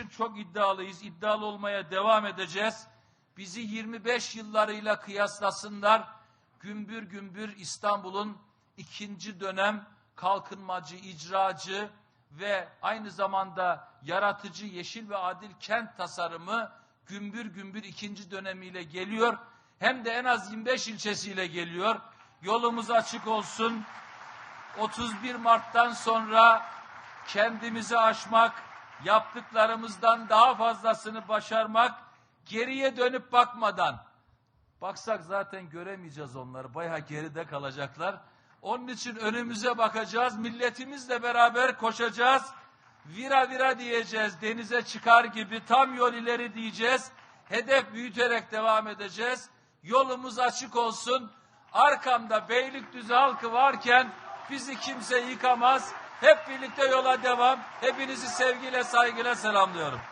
için çok iddialıyız. İddialı olmaya devam edeceğiz. Bizi 25 yıllarıyla kıyaslasınlar. Gümbür gümbür İstanbul'un ikinci dönem kalkınmacı, icracı ve aynı zamanda yaratıcı, yeşil ve adil kent tasarımı gümbür gümbür ikinci dönemiyle geliyor. Hem de en az 25 ilçesiyle geliyor. Yolumuz açık olsun. 31 Mart'tan sonra kendimizi aşmak, yaptıklarımızdan daha fazlasını başarmak, geriye dönüp bakmadan, baksak zaten göremeyeceğiz onları, bayağı geride kalacaklar. Onun için önümüze bakacağız, milletimizle beraber koşacağız, vira vira diyeceğiz, denize çıkar gibi tam yol ileri diyeceğiz, hedef büyüterek devam edeceğiz, yolumuz açık olsun, arkamda Beylikdüzü halkı varken bizi kimse yıkamaz, hep birlikte yola devam, hepinizi sevgiyle saygıyla selamlıyorum.